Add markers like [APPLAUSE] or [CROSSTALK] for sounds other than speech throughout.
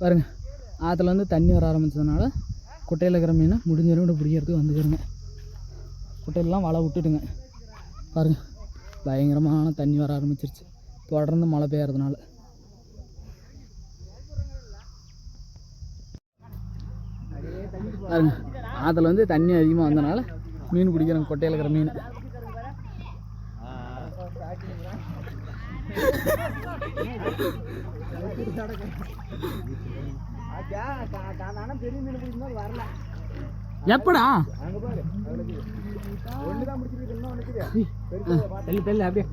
பாருங்க. ஆற்றுல வந்து தண்ணி வர ஆரம்பித்ததுனால குட்டையில் இருக்கிற மீனை முடிஞ்ச கூட பிடிக்கிறதுக்கு வந்துக்கிறேங்க. குட்டையிலலாம் வலை விட்டுட்டுங்க. பாருங்கள் பயங்கரமான தண்ணி வர ஆரம்பிச்சிருச்சு. தொடர்ந்து மழை பெய்யறதுனால பாருங்க ஆற்றுல வந்து தண்ணி அதிகமாக வந்தனால மீன் பிடிக்கிறேங்க கொட்டையில் இருக்கிற மீன். எப்படா தள்ளி அப்படியே.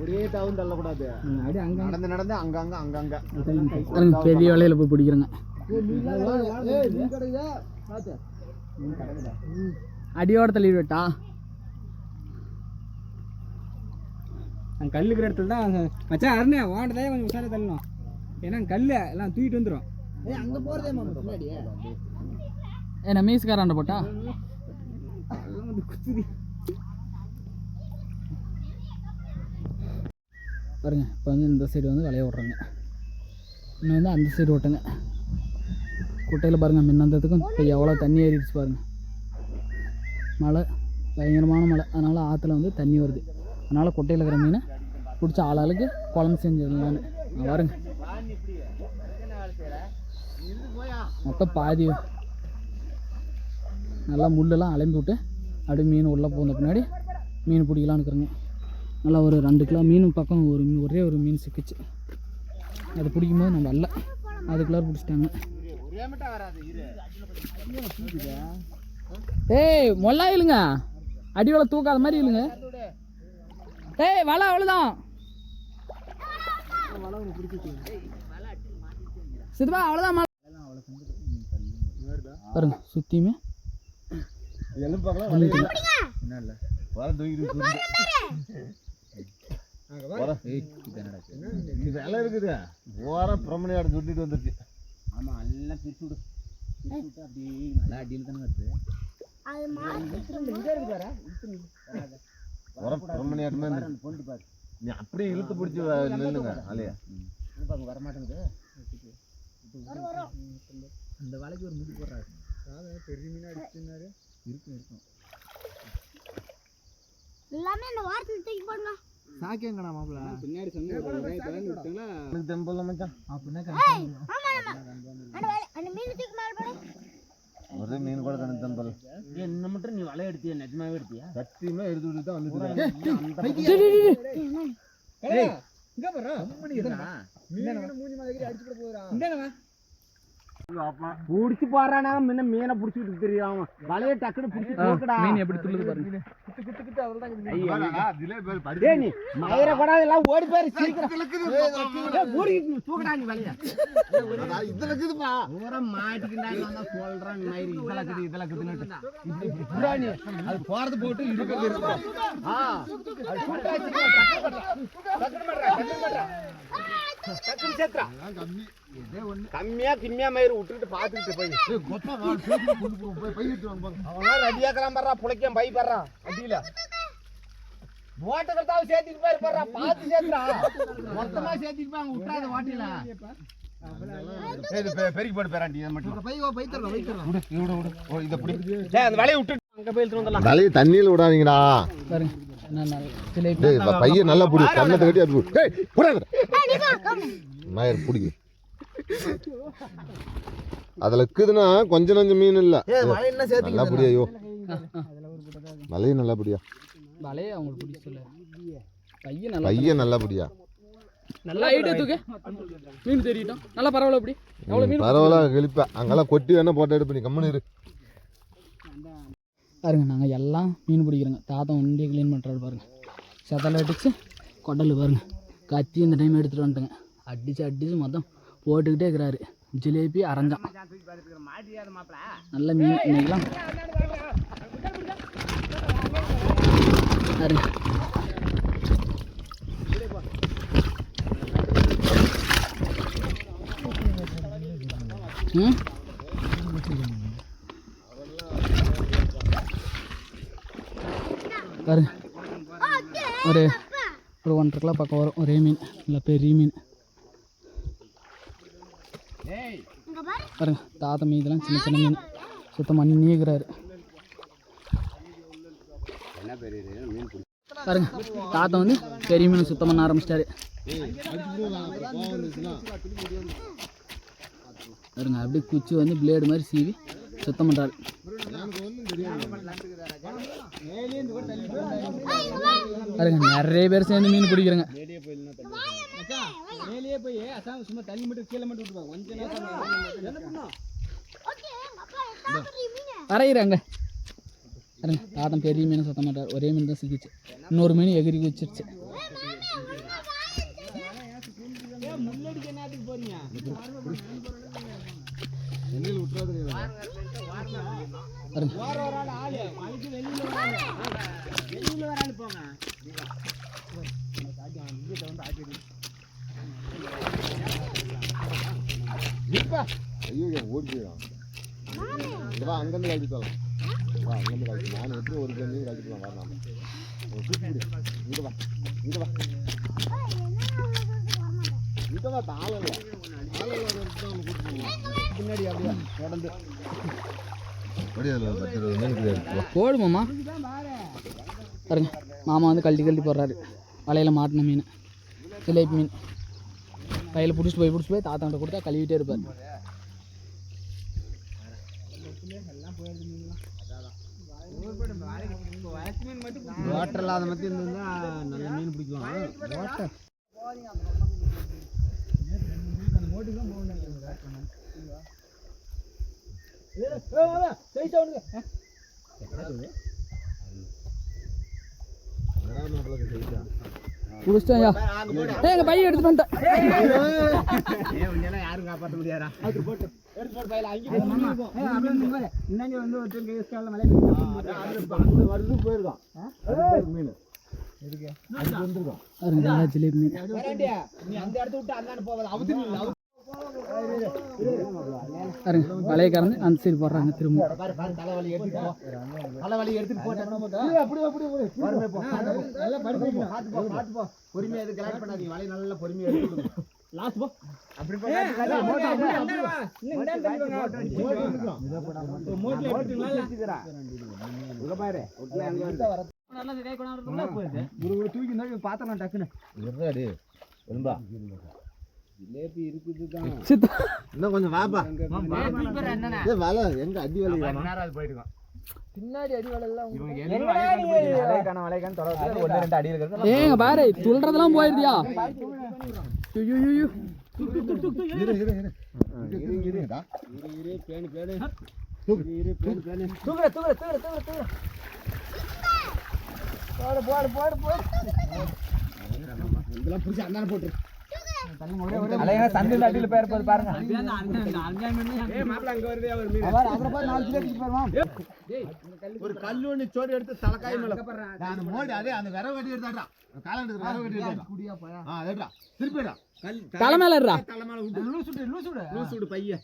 ஒரே தவம் தள்ளக்கூடாது. நடந்து நடந்து அங்கங்க அங்கங்க பெரிய வலையில போய் பிடிக்கிறேங்க. அடியோட தள்ளி விட்டா அங்கே கல் இருக்கிற இடத்துல தான் மச்சான் அருணே ஓண்டதே கொஞ்சம் உஷாரா தள்ளணும். ஏன்னா கல் எல்லாம் தூக்கிட்டு வந்துடும் அங்க போறதே முன்னாடி. ஏ நான் மீஸ்காராண்ட போட்டா? குத்துது. பாருங்க இப்போ வந்து இந்த சைடு வந்து வலைய விட்றாங்க. இன்னும் வந்து அந்த சைடு ஓட்டுங்க. குட்டையில் பாருங்கள் மின்னந்ததுக்கும் இப்போ எவ்வளோ தண்ணி ஏறிடுச்சு பாருங்க. மழை பயங்கரமான மழை. அதனால் ஆற்றுல வந்து தண்ணி வருது. அதனால் குட்டையில் இருக்கிற மீனை பிடிச்ச ஆளாளுக்கு குழம்பு செஞ்சிடலான்னு. வருங்க பாருங்க. மொத்தம் பாதி நல்லா முள்ளெல்லாம் அலைந்து விட்டு அப்படியே மீன் உள்ளே போன பின்னாடி மீன் பிடிக்கலான்னு இருக்கிறேங்க. நல்லா ஒரு ரெண்டு கிலோ மீன் பக்கம் ஒரு மீன் ஒரே ஒரு மீன் சிக்கிச்சு. அது பிடிக்கும்போது நம்ம அல்ல. அதுக்குள்ளே பிடிச்சிட்டாங்க. ஏய் மொல்லா இல்லைங்க அடிவலை தூக்காத மாதிரி இல்லைங்க ஏய் வலை அவ்வளோதான் சிதுபா அவ்வளோதான் பாருங்க சுத்தியுமே. என்ன வர இருக்குது ஓரம் பிரமணியாடு சுட்டிட்டு வந்துருச்சு ஆமா எல்லாம் பிரிச்சு விடு அப்படியே நல்லா அடியில் தானே வருது பாரு நீ அப்படியே இழுத்து பிடிச்சி நில்லுங்க ஆலையா வர மாட்டேங்குது அந்த வலைக்கு ஒரு முடி போடுறாரு. பெரிய மீனா அடிச்சுனாரு. இருக்கும் இருக்கும் எல்லாமே இந்த வாரத்தில் தூக்கி போடுங்க. சாக்கியங்கண்ணா மாப்பிள்ள? பின்னாடி சந்தேகம் தெம்பல மச்சான்? அப்படின்னா அந்த மீன் தூக்கி மேல போடு. ஒரு மீன் கூட கணக்கு தெம்பல் என்ன மட்டும் நீ வலை எடுத்தியா நிஜமாவே எடுத்தியா சத்தியமா எடுத்து விட்டு தான் வந்துட்டு இங்க பாரு இந்தாங்கண்ணா புடிச்சு போறானா முன்ன மீனை புடிச்சிட்டு தெரியாம வலைய டக்குனு புடிச்சு தூக்குடா மீன் எப்படி துள்ளுது பாருங்க. டேய் நீ மயிர கூட எல்லாம் ஓடி போயிரு சீக்கிரம். ஏய், மூடி தூக்குடா நீ வலைய இதுல இருக்குதுப்பா. பூரா மாட்டிக்கிட்டாங்க நான் சொல்றேன் மயிறு. இதெல்லாம் இருக்குது இதெல்லாம் இருக்குதுன்னு இப்படி புடா நீ. அது போறது போட்டு இருக்கிறது இருக்கும் ஆ. அது சீக்கிரம் டக்கு பண்றா டக்கு பண்றா டக்கு பண்றா சேர்த்துறா கம்மியா கிம்மியா மயிறு விட்டுட்டு பாத்துக்கிட்டு போய். அவன் ரெடியாக்கலாம் பாடுறா புழைக்கம் பை பாடுறா அடியில. ஓட்டக்கிறதாவது சேர்த்துட்டு போய் பாடுறா பார்த்து சேர்த்துறா மொத்தமா சேர்த்துட்டு போய் அங்க விட்டுறாத வாட்டில பெருக்கி போட்டு பேராண்டி இதை மட்டும். டேய் அந்த வலையை விட்டு அங்க போய் எடுத்துட்டு வந்துடலாம். தலையை தண்ணியில் விடாதீங்கடா. பையன் நல்லா பிடி கண்ணத்தை கட்டி அது டேய் புடாத மயர் பிடிக்கு அதுல இருக்குதுன்னா கொஞ்சம் நஞ்சம் மீன் இல்ல. நல்லா பிடியா ஐயோ. மலையும் நல்லா பிடியா அவங்களுக்கு சொல்ல பையன் நல்லா பையன் நல்லா பிடியா நல்லா ஹைட்டு தூக்கு. மீன் தெரியட்டும் நல்லா பரவாயில்ல அப்படி. எவ்வளோ மீன் பரவாயில்ல கழிப்பேன் அங்கெல்லாம் கொட்டி வேணா போட்டோ எடுப்பு நீ. கம்முன்னு இரு. பாருங்க நாங்கள் எல்லாம் மீன் பிடிக்கிறோங்க. தாத்தா ஒண்டியை க்ளீன் பண்ணுறாரு பாருங்கள் செதலை அடித்து கொடல் பாருங்க. கத்தி இந்த டைம் எடுத்துகிட்டு வந்துட்டுங்க. அடித்து அடித்து மொத்தம் போட்டுக்கிட்டே இருக்கிறாரு. ஜிலேபி அரைஞ்சான் நல்ல மீன் இன்னைக்கெல்லாம். பாருங்கள் ஒன்றரை கிலோ பக்கம் வரும். ஒரே மீன். இல்லை பெரிய மீன். பாருங்க தாத்தா மீதெல்லாம் சின்ன சின்ன மீன். சுத்தம் பண்ணி நீக்கிறாரு என்ன பெரிய மீன் பிடிக்கும் பாருங்க தாத்தா வந்து பெரிய மீன் சுத்தம் பண்ண ஆரம்பிச்சிட்டாரு. பாருங்க அப்படியே குச்சி வந்து பிளேடு மாதிரி சீவி சுத்தம் பண்ணுறாரு நிறைய பேர் சேர்ந்து மீன் பிடிக்கிறாங்க. மேலேயே போய் பிடிக்கிறங்க ஓகே எங்க அப்பா சாப்பிடுறீ மீன் வரைகிறாங்க பாருங்க தாத்தம் பெரிய மீனை சுத்த பண்ணுறாரு ஒரே மீன் தான் சிக்கிச்சு. இன்னொரு மீன் எகிரி குச்சிருச்சு. பாருங்க ஐயோ ஓடி போயிடும் இங்க வா அங்கேருந்து கழிச்சு தரலாம் வா அங்கேருந்து கழிச்சு நான் எப்படி ஒரு கண்ணி கழிச்சுக்கலாம் இங்க வா இங்க வா. வா தாளம் பின்னாடி அப்படியே தொடர்ந்து போடுமாம்மா? பாருங்க மாமா வந்து கழட்டி கழட்டி போடுறாரு. வலையில் மாட்டின மீன். சிலேபி மீன். கையில் பிடிச்சி போய் பிடிச்சி போய் தாத்தாண்ட கொடுத்தா கழுவிட்டே இருப்பார். வாட்டர் இல்லாத மாதிரி இருந்தா நல்ல மீன் பிடிக்கலாம் வாட்டர் பையன் வந்துட்டேன். யாரும் காப்பாற்ற முடியாதா? வருது போயிருக்கான். மீன். பாருங்க நல்லா ஜிலேபி மீன். நீ அந்த இடத்த விட்டு அந்தாண்ட போவாத அவுத்து பாருங்க வலையை கறந்து அந்த சைடு போடுறாங்க திரும்ப. பாரு பாரு தலைவலி எடுத்துட்டு போ தலைவலி எடுத்துட்டு போட்டேன் அப்படி அப்படி அப்படி போ நல்லா படுத்து போ பாத்து போ பாத்து போ பொறுமையா எதுவும் பண்ணாதீங்க வலையை நல்லா பொறுமையா எடுத்து லாஸ்ட் போ அப்படி போ இருடாடி வெண்பா [LAUGHS] சித்தா. இன்னும் கொஞ்சம் வாப்பா வலை எங்க அடி வலை ஏங்க பாரு துள்றதெல்லாம் போயிருதியா ஐயோ இதெல்லாம் பிடிச்சி அந்தாண்ட போட்டு ஒரு கல்லு ஒண்ணு சோறு எடுத்து தலைக்காய் மேல. நான் அந்த மோடி அதே அந்த விர வெட்டி எடுத்தாடா காலாண்டு விர வெட்டி எடுத்தாடா ஆ அதேடா திருப்பிடா கல் தலை மேல இருடா தலை மேல விட்டு லூசு விடு லூசு விடு. லூசு விடு பைய.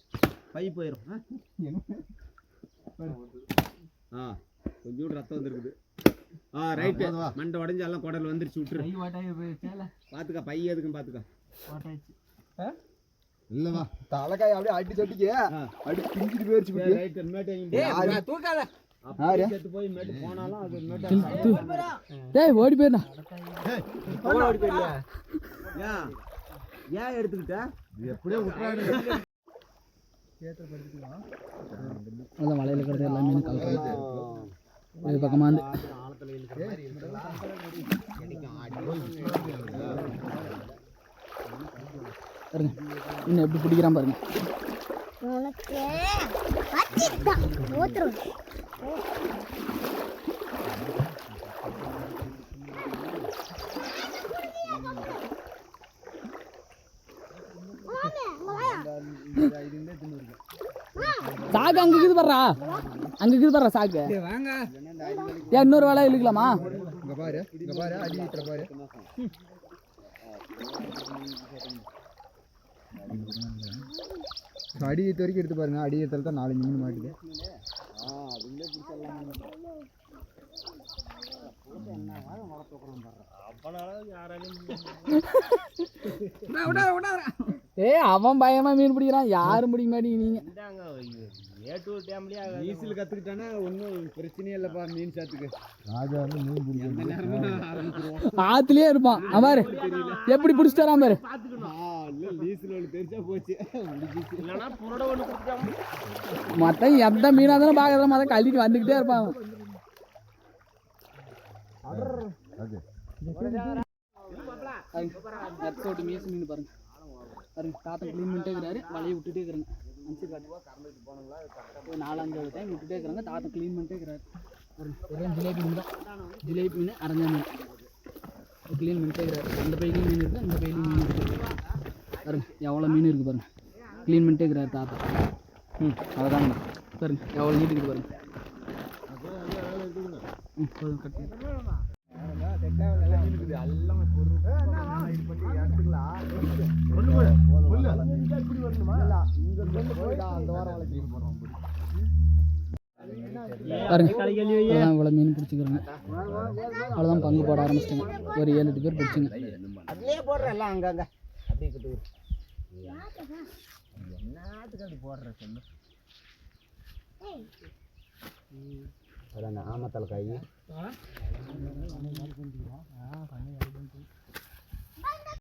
பை போயிரும். ஆ? கொஞ்சம் ரத்தம் வந்திருக்குது. ஆ ரைட்டு. மண்டை உடஞ்சி எல்லாம் குடல் வந்துருச்சு விட்டுரு. பாத்துக்க பை எதுக்கும் பாத்துக்க. இல்ல வா தலைக்காய் அப்படியே அடி சொட்டிக்கு அடி பிஞ்சிட்டு போயிருச்சு ரைட் மேட் தூக்காத மேட் டேய் ஓடி போயிருந்தா ஓடி போயிடல ஏன் எடுத்துக்கிட்ட எப்படியோ விட்டுறாடு அதான் வலையில் கிடந்த பக்கமாக வந்து பாருங்க. இன்னும் எப்படி பிடிக்கிறான் பாருங்க. சாக்கு அங்கே இருக்குது பாடுறா அங்கே இருக்குது பாடுறா சாக்கு. வாங்க. ஏன் இன்னொரு வேலை இழுக்கலாமா? இங்க பாரு இங்க பாரு. அடி ஈத்து வரைக்கும் எடுத்து பாருங்க. அடி ஈத்துல தான் நாலஞ்சு மீன் மாட்டுது. ஏய் அவன் பயமா மீன் பிடிக்கிறான். யாரும் பிடிக்க மாட்டீங்க நீங்க நீச்சல் கத்துக்கிட்டானா ஒன்றும் பிரச்சனையே இல்லைப்பா மீன் சாத்துக்கு. ராஜா வந்து மீன் பிடிக்கிறது ஆத்துலயே இருப்பான். அவன் பாரு. எப்படி பிடிச்சிட்டு வரான் பாரு. எந்த மீனா இருந்தாலும் பார்க்கறத மொத்தம் கழுவிட்டு வந்துக்கிட்டே இருப்பான் மீன் பாருங்க. பாருங்க தாத்தா க்ளீன் பண்ணிட்டே இருக்கிறாரு வலையை விட்டுட்டே இருக்கிறாங்க அனுப்பிச்சு காட்டு ஒரு நாலஞ்சாவது டைம் விட்டுட்டே இருக்கிறாங்க தாத்தா க்ளீன் பண்ணிட்டே இருக்கிறாரு பாருங்க ஜிலேபி மீன் தான். ஜிலேபி மீன் அரைஞ்சா மீன். க்ளீன் பண்ணிட்டே இருக்கிறாரு அந்த பையிலையும் மீன் இருக்குது அந்த பையிலையும் மீன் இருக்குது பாருங்க எவ்வளோ மீன் இருக்குது பாருங்க. க்ளீன் பண்ணிட்டே இருக்கிறாரு தாத்தா. ம் அவ்வளோதாங்க பாருங்க எவ்வளோ நீட் இருக்குது பாருங்க. ம் கட் பாருங்க. அவ்வளோதான் இவ்வளோ மீன் பிடிச்சிக்கிறோங்க. அவ்வளோதான் பங்கு போட ஆரம்பிச்சிட்டேங்க. ஒரு ஏழு எட்டு பேர் பிடிச்சிங்க. அதுலயே போடுற எல்லாம் அங்கங்க அப்படியே கட்டு என்னத்துக்கு அப்படி போடுற சொன்ன ಅದನ್ನು ಆಮತಲಕಾಯಿ